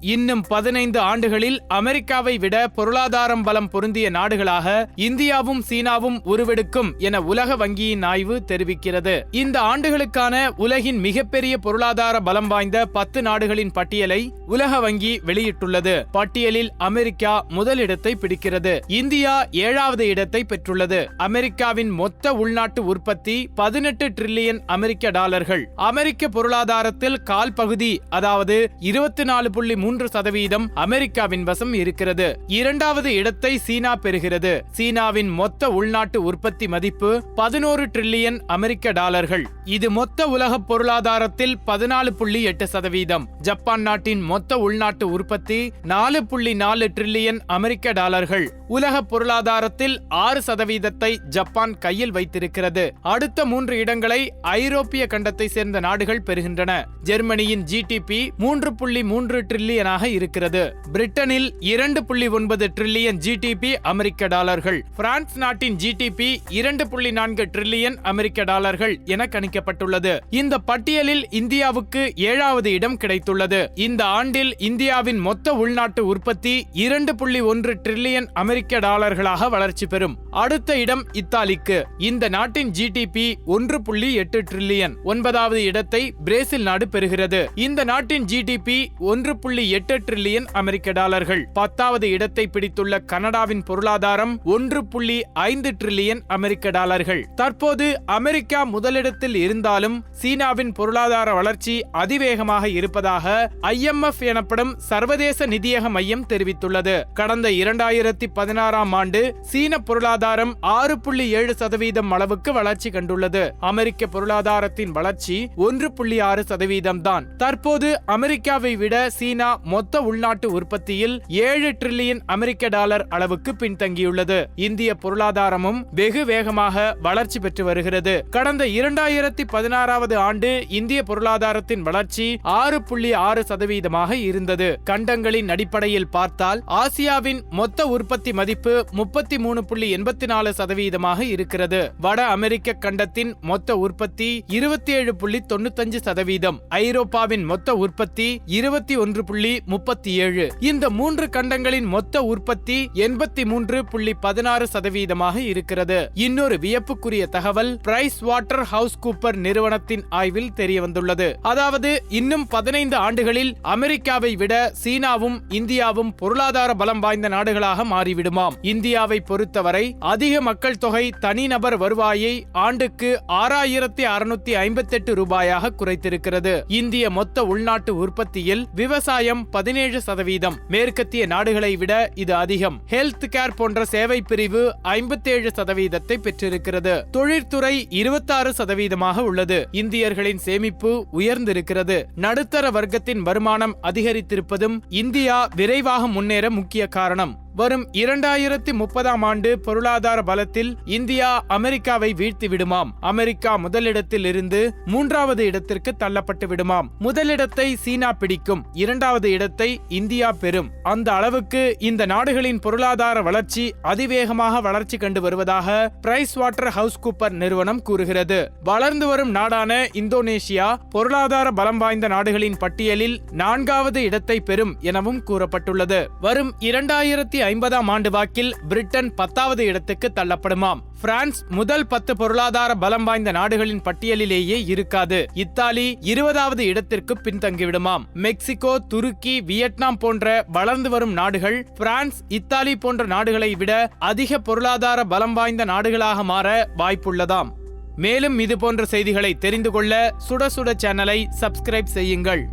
இன்னும் பதினைந்து ஆண்டுகளில் அமெரிக்காவை விட பொருளாதாரம் பலம் பொருந்திய நாடுகளாக இந்தியாவும் சீனாவும் உருவெடுக்கும் என உலக வங்கியின் ஆய்வு தெரிவிக்கிறது. இந்த ஆண்டுகளுக்கான உலகின் மிகப்பெரிய பொருளாதார பலம் வாய்ந்த பத்து நாடுகளின் பட்டியலை உலக வங்கி வெளியிட்டுள்ளது. பட்டியலில் அமெரிக்கா முதலிடத்தை பிடிக்கிறது. இந்தியா ஏழாவது இடத்தை பெற்றுள்ளது. அமெரிக்காவின் மொத்த உள்நாட்டு உற்பத்தி பதினெட்டு டிரில்லியன் அமெரிக்க டாலர்கள். அமெரிக்க பொருளாதாரத்தில் கால் பகுதி அதாவது இருபத்தி நாலு புள்ளி மூன்று சதவீதம் அமெரிக்காவின் வசம் இருக்கிறது. இரண்டாவது இடத்தை சீனா பெறுகிறது. சீனாவின் மொத்த உள்நாட்டு உற்பத்தி மதிப்பு பதினோரு டிரில்லியன் அமெரிக்க டாலர்கள். இது மொத்த உலக பொருளாதாரத்தில் பதினாலு புள்ளி எட்டு சதவீதம். ஜப்பான் நாட்டின் மொத்த உள்நாட்டு உற்பத்தி நாலு புள்ளி நாலு டிரில்லியன் அமெரிக்க டாலர்கள். உலக பொருளாதாரத்தில் ஆறு சதவீதத்தை ஜப்பான் கையில் வைத்திருக்கிறது. அடுத்த மூன்று இடங்களை ஐரோப்பிய கண்டத்தை சேர்ந்த நாடுகள் பெறுகின்றன. ஜெர்மனியின் ஜிடிபி மூன்று புள்ளி மூன்று டிரில்லியன் டிரில்லியனாக இருக்கிறது. பிரிட்டனில் இரண்டு புள்ளி ஒன்பது டிரில்லியன் ஜிடிபி அமெரிக்க டாலர்கள். பிரான்ஸ் நாட்டின் ஜிடிபி இரண்டு புள்ளி நான்கு டிரில்லியன் அமெரிக்க டாலர்கள் என கணிக்கப்பட்டுள்ளது. இந்த பட்டியலில் இந்தியாவுக்கு ஏழாவது இடம் கிடைத்துள்ளது. இந்த ஆண்டில் இந்தியாவின் மொத்த உள்நாட்டு உற்பத்தி இரண்டு புள்ளி ஒன்று டிரில்லியன் அமெரிக்க டாலர்களாக வளர்ச்சி பெறும். அடுத்த இடம் இத்தாலிக்கு. இந்த நாட்டின் ஜிடிபி ஒன்று புள்ளி எட்டு டிரில்லியன் ஒன்பதாவது இடத்தை பிரேசில் நாடு பெறுகிறது. இந்த நாட்டின் ஜிடிபி ஒன்று புள்ளி எட்டு ட்ரில்லியன் அமெரிக்க டாலர்கள். பத்தாவது இடத்தை பிடித்துள்ள கனடாவின் பொருளாதாரம் ஒன்று புள்ளி ஐந்து ட்ரில்லியன் அமெரிக்க டாலர்கள். தற்போது அமெரிக்கா முதலிடத்தில் இருந்தாலும் சீனாவின் பொருளாதார வளர்ச்சி அதிவேகமாக இருப்பதாக ஐஎம்எஃப் எனப்படும் சர்வதேச நிதியக மையம் தெரிவித்துள்ளது. கடந்த இரண்டாயிரத்தி பதினாறாம் ஆண்டு சீன பொருளாதாரம் ஆறு புள்ளி ஏழு சதவீதம் அளவுக்கு வளர்ச்சி கண்டுள்ளது. அமெரிக்க பொருளாதாரத்தின் வளர்ச்சி ஒன்று புள்ளி ஆறு சதவீதம் தான் தற்போது அமெரிக்காவை விட சீனா மொத்த உள்நாட்டு உற்பத்தியில் ஏழு டிரில்லியன் அமெரிக்க டாலர் அளவுக்கு பின்தங்கியுள்ளது. இந்திய பொருளாதாரமும் வெகு வேகமாக வளர்ச்சி பெற்று வருகிறது. கடந்த இரண்டாயிரத்தி பதினாறாவது ஆண்டு இந்திய பொருளாதாரத்தின் வளர்ச்சி ஆறு புள்ளி ஆறு சதவீதமாக இருந்தது. கண்டங்களின் அடிப்படையில் பார்த்தால் ஆசியாவின் மொத்த உற்பத்தி மதிப்பு முப்பத்தி மூணு புள்ளி எண்பத்தி நாலு சதவீதமாக இருக்கிறது. வட அமெரிக்க கண்டத்தின் மொத்த உற்பத்தி இருபத்தி ஏழு புள்ளி தொண்ணூத்தஞ்சு சதவீதம். ஐரோப்பாவின் மொத்த உற்பத்தி இருபத்தி ஒன்று புள்ளி புள்ளி முப்பத்தி ஏழு. இந்த மூன்று கண்டங்களின் மொத்த உற்பத்தி எண்பத்தி மூன்று புள்ளி பதினாறு சதவீதமாக இருக்கிறது. இன்னொரு வியப்புக்குரிய தகவல் பிரைஸ் வாட்டர் ஹவுஸ் கூப்பர் நிறுவனத்தின் ஆய்வில் தெரியவந்துள்ளது. அதாவது இன்னும் பதினைந்து ஆண்டுகளில் அமெரிக்காவை விட சீனாவும் இந்தியாவும் பொருளாதார பலம் வாய்ந்த நாடுகளாக மாறிவிடுமாம். இந்தியாவை பொறுத்தவரை அதிக மக்கள் தொகை தனிநபர் வருவாயை ஆண்டுக்கு ஆறாயிரத்தி அறுநூத்தி ஐம்பத்தி எட்டு ரூபாயாக குறைத்திருக்கிறது. இந்திய மொத்த உள்நாட்டு உற்பத்தியில் விவசாயம் பதினேழு சதவீதம். மேற்கத்திய நாடுகளை விட இது அதிகம். ஹெல்த் கேர் போன்ற சேவை பிரிவு ஐம்பத்தேழு சதவீதத்தை பெற்றிருக்கிறது. தொழிற்துறை இருபத்தாறு சதவீதமாக உள்ளது. இந்தியர்களின் சேமிப்பு உயர்ந்திருக்கிறது. நடுத்தர வர்க்கத்தின் வருமானம் அதிகரித்திருப்பதும் இந்தியா விரைவாக முன்னேற முக்கிய காரணம். வரும் இரண்டாயிரத்தி முப்பதாம் ஆண்டு பொருளாதார பலத்தில் இந்தியா அமெரிக்காவை வீழ்த்தி விடுமாம். அமெரிக்கா முதலிடத்தில் இருந்து மூன்றாவது இடத்திற்கு தள்ளப்பட்டு விடுமாம். முதலிடத்தை சீனா பிடிக்கும். இரண்டாவது இடத்தை இந்தியா பெறும். அந்த அளவுக்கு இந்த நாடுகளின் பொருளாதார வளர்ச்சி அதிவேகமாக வளர்ச்சி கண்டு வருவதாக பிரைஸ் வாட்டர் ஹவுஸ் கூப்பர் நிறுவனம் கூறுகிறது. வளர்ந்து வரும் நாடான இந்தோனேஷியா பொருளாதார பலம் வாய்ந்த நாடுகளின் பட்டியலில் நான்காவது இடத்தை பெறும் எனவும் கூறப்பட்டுள்ளது. வரும் இரண்டாயிரத்தி ஐம்பதாம் ஆண்டு வாக்கில் பிரிட்டன் பத்தாவது இடத்துக்கு தள்ளப்படுமாம். பிரான்ஸ் முதல் பத்து பொருளாதார பலம் வாய்ந்த நாடுகளின் பட்டியலிலேயே இருக்காது. இத்தாலி இருபதாவது இடத்திற்கு பின்தங்கிவிடுமாம். மெக்சிகோ துருக்கி வியட்நாம் போன்ற வளர்ந்து வரும் நாடுகள் பிரான்ஸ் இத்தாலி போன்ற நாடுகளை விட அதிக பொருளாதார பலம் வாய்ந்த நாடுகளாக மாற வாய்ப்புள்ளதாம். மேலும் இது போன்ற செய்திகளை தெரிந்து கொள்ள சுட சுட சேனலை சப்ஸ்கிரைப் செய்யுங்கள்.